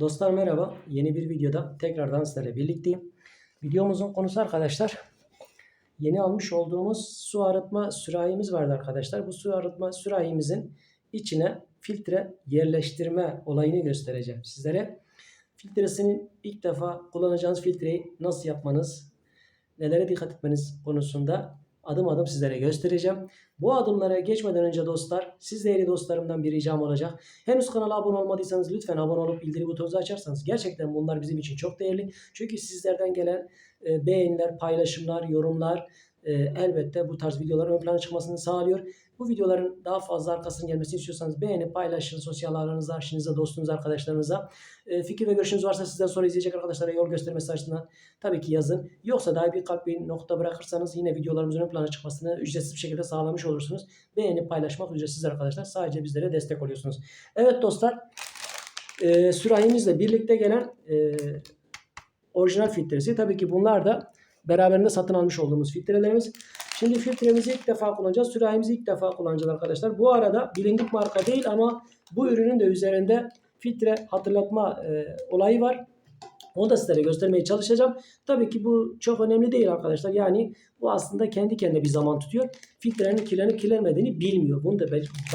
Dostlar merhaba. Yeni bir videoda tekrardan sizlerle birlikteyim. Videomuzun konusu arkadaşlar yeni almış olduğumuz su arıtma sürahimiz vardı arkadaşlar. Bu su arıtma sürahimizin içine filtre yerleştirme olayını göstereceğim sizlere. Filtresinin ilk defa kullanacağınız filtreyi nasıl yapmanız, nelere dikkat etmeniz konusunda adım adım sizlere göstereceğim. Bu adımlara geçmeden önce dostlar, siz değerli dostlarımdan bir ricam olacak. Henüz kanala abone olmadıysanız lütfen abone olup bildiri butonunuzu açarsanız gerçekten bunlar bizim için çok değerli. Çünkü sizlerden gelen e, beğeniler, paylaşımlar, yorumlar e, elbette bu tarz videoların ön plana çıkmasını sağlıyor. Bu videoların daha fazla arkasının gelmesini istiyorsanız beğenip paylaşın sosyal ağlarınızda, arşinize, dostunuz, arkadaşlarınıza. E, fikir ve görüşünüz varsa sizden sonra izleyecek arkadaşlara yol göstermesi açısından tabii ki yazın. Yoksa daha bir kalp bir nokta bırakırsanız yine videolarımızın ön plana çıkmasını ücretsiz bir şekilde sağlamış olursunuz. Beğenip paylaşmak ücretsiz arkadaşlar. Sadece bizlere destek oluyorsunuz. Evet dostlar e, sürahimizle birlikte gelen e, orijinal filtresi. Tabii ki bunlar da beraberinde satın almış olduğumuz filtrelerimiz. Şimdi filtremizi ilk defa kullanacağız. Sürahimizi ilk defa kullanacağız arkadaşlar. Bu arada bilindik marka değil ama bu ürünün de üzerinde filtre hatırlatma e, olayı var. Onu da sizlere göstermeye çalışacağım. Tabii ki bu çok önemli değil arkadaşlar. Yani bu aslında kendi kendine bir zaman tutuyor. Filtrenin kirlenip kirlenmediğini bilmiyor. Bunu da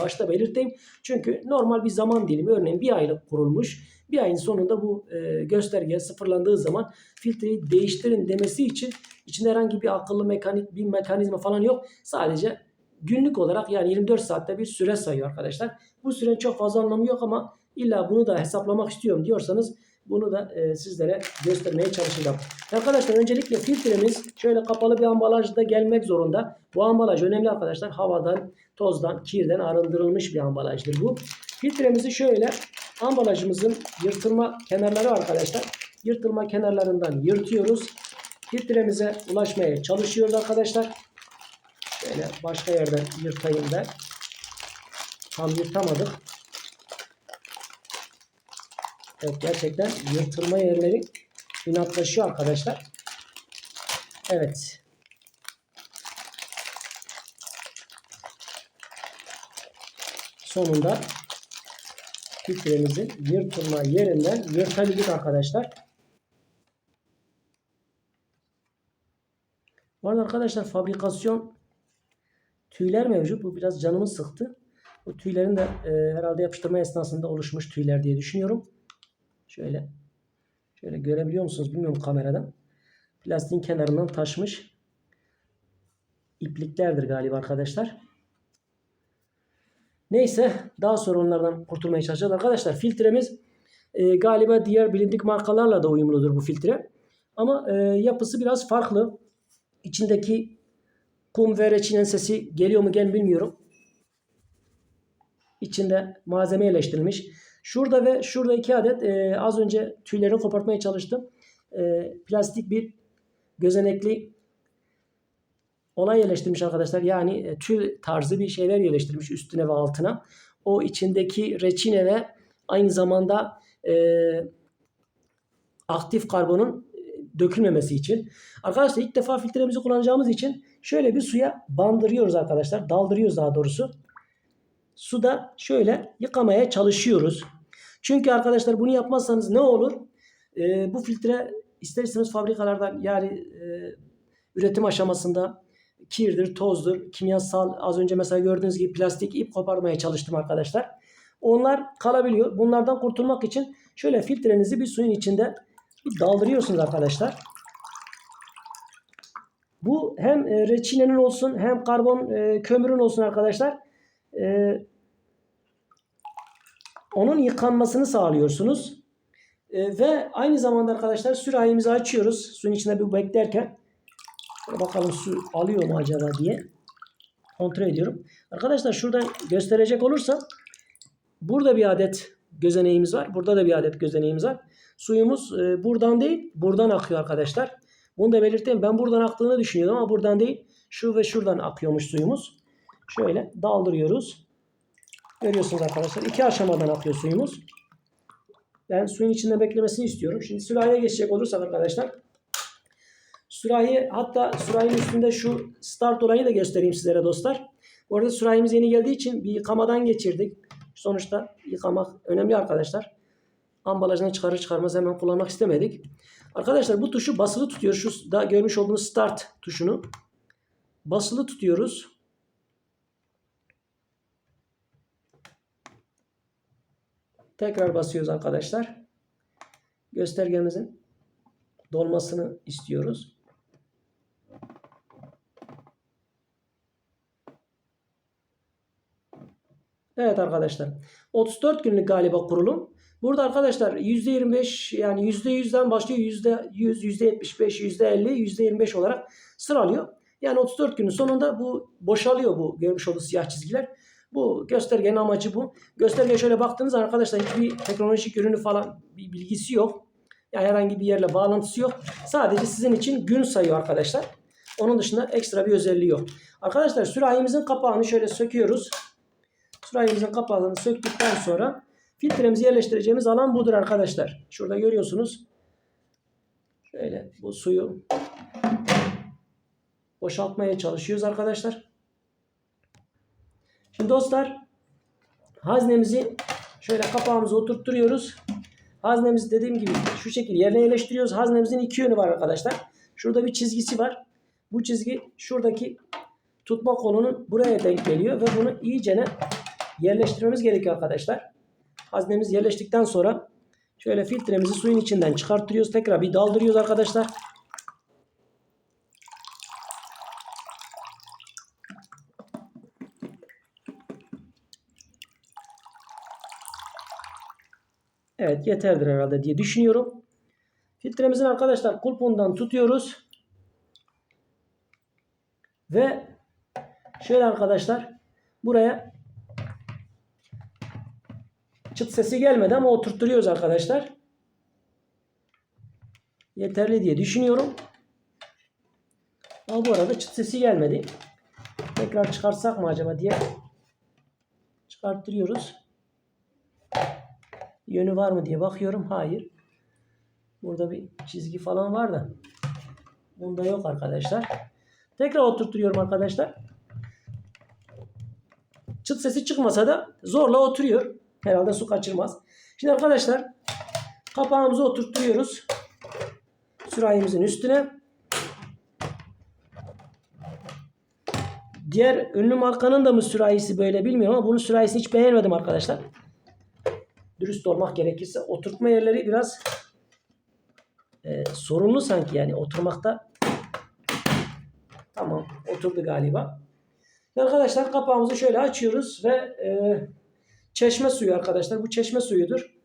başta belirteyim. Çünkü normal bir zaman dilimi örneğin bir aylık kurulmuş. Bir ayın sonunda bu e, gösterge sıfırlandığı zaman filtreyi değiştirin demesi için içinde herhangi bir akıllı mekanik bir mekanizma falan yok. Sadece günlük olarak yani 24 saatte bir süre sayıyor arkadaşlar. Bu sürenin çok fazla anlamı yok ama illa bunu da hesaplamak istiyorum diyorsanız bunu da e, sizlere göstermeye çalışacağım. Arkadaşlar öncelikle filtremiz şöyle kapalı bir ambalajda gelmek zorunda. Bu ambalaj önemli arkadaşlar. Havadan, tozdan, kirden arındırılmış bir ambalajdır bu. Filtremizi şöyle ambalajımızın yırtılma kenarları arkadaşlar. Yırtılma kenarlarından yırtıyoruz. Filtremize ulaşmaya çalışıyoruz arkadaşlar. Şöyle başka yerden yırtayım ben. Tam yırtamadık. Evet gerçekten yırtılma yerleri inatlaşıyor arkadaşlar. Evet. Sonunda filtremizin yırtılma yerinden yırtabildik arkadaşlar. Bu arada arkadaşlar fabrikasyon tüyler mevcut. Bu biraz canımı sıktı. Bu tüylerin de e, herhalde yapıştırma esnasında oluşmuş tüyler diye düşünüyorum. Şöyle şöyle görebiliyor musunuz bilmiyorum kameradan. Plastiğin kenarından taşmış ipliklerdir galiba arkadaşlar. Neyse daha sonra onlardan kurtulmaya çalışacağız. Arkadaşlar filtremiz e, galiba diğer bilindik markalarla da uyumludur bu filtre. Ama e, yapısı biraz farklı. İçindeki kum ve reçinen sesi geliyor mu gel bilmiyorum. İçinde malzeme yerleştirilmiş. Şurada ve şurada iki adet e, az önce tüylerini kopartmaya çalıştım. E, plastik bir gözenekli olay yerleştirmiş arkadaşlar. Yani e, tüy tarzı bir şeyler yerleştirmiş üstüne ve altına. O içindeki reçine ve aynı zamanda e, aktif karbonun e, dökülmemesi için. Arkadaşlar ilk defa filtremizi kullanacağımız için şöyle bir suya bandırıyoruz arkadaşlar. Daldırıyoruz daha doğrusu. Suda şöyle yıkamaya çalışıyoruz. Çünkü arkadaşlar bunu yapmazsanız ne olur? E, bu filtre isterseniz fabrikalardan yani e, üretim aşamasında kirdir, tozdur, kimyasal az önce mesela gördüğünüz gibi plastik ip koparmaya çalıştım arkadaşlar. Onlar kalabiliyor. Bunlardan kurtulmak için şöyle filtrenizi bir suyun içinde daldırıyorsunuz arkadaşlar. Bu hem e, reçinenin olsun hem karbon e, kömürün olsun arkadaşlar. E, onun yıkanmasını sağlıyorsunuz. Ve aynı zamanda arkadaşlar sürahimizi açıyoruz. Suyun içinde bir beklerken bakalım su alıyor mu acaba diye kontrol ediyorum. Arkadaşlar şuradan gösterecek olursam burada bir adet gözeneğimiz var. Burada da bir adet gözeneğimiz var. Suyumuz e, buradan değil buradan akıyor arkadaşlar. Bunu da belirteyim. Ben buradan aktığını düşünüyordum ama buradan değil. Şu ve şuradan akıyormuş suyumuz. Şöyle daldırıyoruz. Görüyorsunuz arkadaşlar. iki aşamadan akıyor suyumuz. Ben suyun içinde beklemesini istiyorum. Şimdi sürahiye geçecek olursak arkadaşlar. Sürahi hatta sürahinin üstünde şu start olayı da göstereyim sizlere dostlar. Bu arada sürahimiz yeni geldiği için bir yıkamadan geçirdik. Sonuçta yıkamak önemli arkadaşlar. ambalajdan çıkarır çıkarmaz hemen kullanmak istemedik. Arkadaşlar bu tuşu basılı tutuyor. Şu da görmüş olduğunuz start tuşunu basılı tutuyoruz. Tekrar basıyoruz arkadaşlar. Göstergemizin dolmasını istiyoruz. Evet arkadaşlar. 34 günlük galiba kurulum. Burada arkadaşlar %25 yani %100'den başlıyor. %100, %75, %50, %25 olarak sıralıyor. Yani 34 günün sonunda bu boşalıyor bu görmüş olduğunuz siyah çizgiler. Bu göstergenin amacı bu. Göstergeye şöyle baktığınız arkadaşlar hiçbir teknolojik ürünü falan bir bilgisi yok. Yani herhangi bir yerle bağlantısı yok. Sadece sizin için gün sayıyor arkadaşlar. Onun dışında ekstra bir özelliği yok. Arkadaşlar sürahimizin kapağını şöyle söküyoruz. Sürahimizin kapağını söktükten sonra filtremizi yerleştireceğimiz alan budur arkadaşlar. Şurada görüyorsunuz. Şöyle bu suyu boşaltmaya çalışıyoruz arkadaşlar. Şimdi dostlar haznemizi şöyle kapağımızı oturtturuyoruz. Haznemizi dediğim gibi şu şekilde yerine yerleştiriyoruz. Haznemizin iki yönü var arkadaşlar. Şurada bir çizgisi var. Bu çizgi şuradaki tutma kolunun buraya denk geliyor ve bunu iyicene yerleştirmemiz gerekiyor arkadaşlar. Haznemiz yerleştikten sonra şöyle filtremizi suyun içinden çıkarttırıyoruz. Tekrar bir daldırıyoruz arkadaşlar. Evet yeterdir herhalde diye düşünüyorum. Filtremizin arkadaşlar kulpundan tutuyoruz. Ve şöyle arkadaşlar buraya çıt sesi gelmedi ama oturtturuyoruz arkadaşlar. Yeterli diye düşünüyorum. Ama bu arada çıt sesi gelmedi. Tekrar çıkartsak mı acaba diye çıkarttırıyoruz. Yönü var mı diye bakıyorum. Hayır. Burada bir çizgi falan var da. Bunda yok arkadaşlar. Tekrar oturtuyorum arkadaşlar. Çıt sesi çıkmasa da zorla oturuyor. Herhalde su kaçırmaz. Şimdi arkadaşlar kapağımızı oturtuyoruz. Sürahimizin üstüne. Diğer ünlü markanın da mı sürahisi böyle bilmiyorum ama bunun sürahisini hiç beğenmedim arkadaşlar. Dürüst olmak gerekirse oturtma yerleri biraz e, sorunlu sanki yani oturmakta. Tamam oturdu galiba. Arkadaşlar kapağımızı şöyle açıyoruz ve e, çeşme suyu arkadaşlar. Bu çeşme suyudur.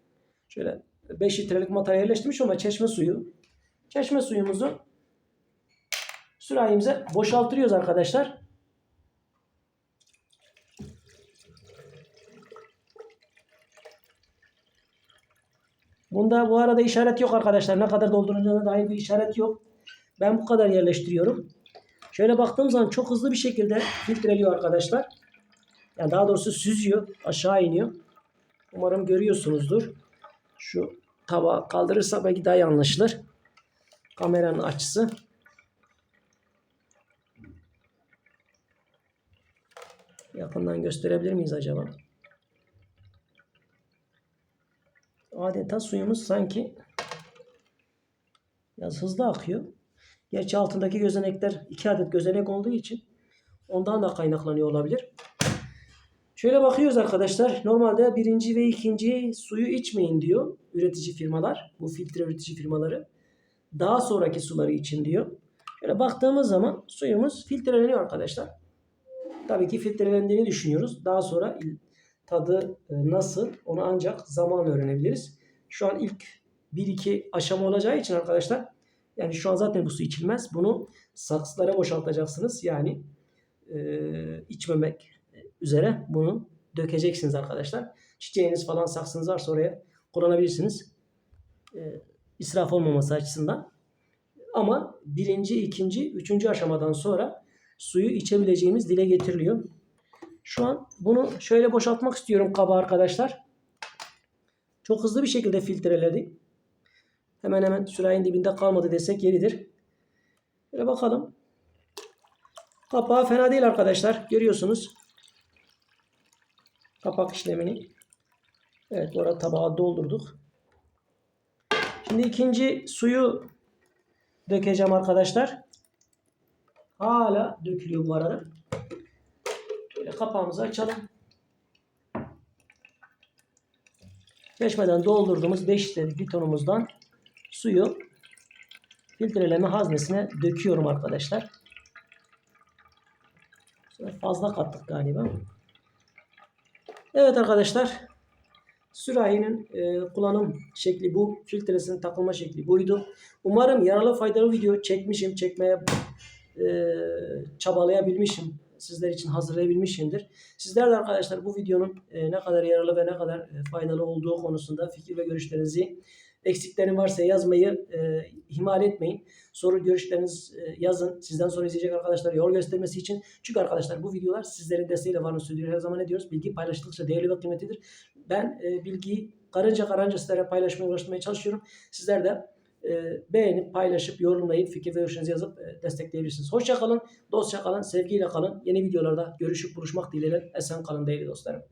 Şöyle 5 litrelik matara yerleştirmiş ama çeşme suyu. Çeşme suyumuzu sürahimize boşaltıyoruz arkadaşlar. Bunda bu arada işaret yok arkadaşlar. Ne kadar dolduracağına dair bir işaret yok. Ben bu kadar yerleştiriyorum. Şöyle baktığım zaman çok hızlı bir şekilde filtreliyor arkadaşlar. Yani daha doğrusu süzüyor. Aşağı iniyor. Umarım görüyorsunuzdur. Şu tabağı kaldırırsa belki daha iyi anlaşılır. Kameranın açısı. Yakından gösterebilir miyiz acaba? Adeta suyumuz sanki biraz hızlı akıyor. Gerçi altındaki gözenekler iki adet gözenek olduğu için ondan da kaynaklanıyor olabilir. Şöyle bakıyoruz arkadaşlar. Normalde birinci ve ikinci suyu içmeyin diyor üretici firmalar. Bu filtre üretici firmaları. Daha sonraki suları için diyor. Şöyle baktığımız zaman suyumuz filtreleniyor arkadaşlar. Tabii ki filtrelendiğini düşünüyoruz. Daha sonra tadı e, nasıl onu ancak zaman öğrenebiliriz. Şu an ilk 1-2 aşama olacağı için arkadaşlar yani şu an zaten bu su içilmez. Bunu saksılara boşaltacaksınız. Yani e, içmemek üzere bunu dökeceksiniz arkadaşlar. Çiçeğiniz falan saksınız varsa oraya kullanabilirsiniz. E, israf olmaması açısından. Ama birinci, ikinci, üçüncü aşamadan sonra suyu içebileceğimiz dile getiriliyor. Şu an bunu şöyle boşaltmak istiyorum kaba arkadaşlar. Çok hızlı bir şekilde filtreledi. Hemen hemen sürahinin dibinde kalmadı desek yeridir. Böyle bakalım. Kapağı fena değil arkadaşlar. Görüyorsunuz. Kapak işlemini. Evet bu arada tabağa doldurduk. Şimdi ikinci suyu dökeceğim arkadaşlar. Hala dökülüyor bu arada. Böyle kapağımızı açalım. Çeşmeden doldurduğumuz 5 litrelik bitonumuzdan suyu filtreleme haznesine döküyorum arkadaşlar. Fazla kattık galiba. Evet arkadaşlar. Sürahinin e, kullanım şekli bu. Filtresinin takılma şekli buydu. Umarım yararlı faydalı video çekmişim. Çekmeye e, çabalayabilmişim. Sizler için hazırlayabilmişimdir. Sizler de arkadaşlar bu videonun e, ne kadar yararlı ve ne kadar e, faydalı olduğu konusunda fikir ve görüşlerinizi eksiklerin varsa yazmayı e, ihmal etmeyin. Soru görüşleriniz e, yazın. Sizden sonra izleyecek arkadaşlar yol göstermesi için. Çünkü arkadaşlar bu videolar sizlerin desteğiyle varını söylüyor. Her zaman ne diyoruz? Bilgi paylaşıldıkça değerli ve kıymetlidir. Ben e, bilgiyi karınca karınca sizlere paylaşmaya ulaştırmaya çalışıyorum. Sizler de e, beğenip, paylaşıp, yorumlayıp, fikir ve görüşlerinizi yazıp e, destekleyebilirsiniz. Hoşça kalın, dostça kalın, sevgiyle kalın. Yeni videolarda görüşüp buluşmak dileğiyle esen kalın değerli dostlarım.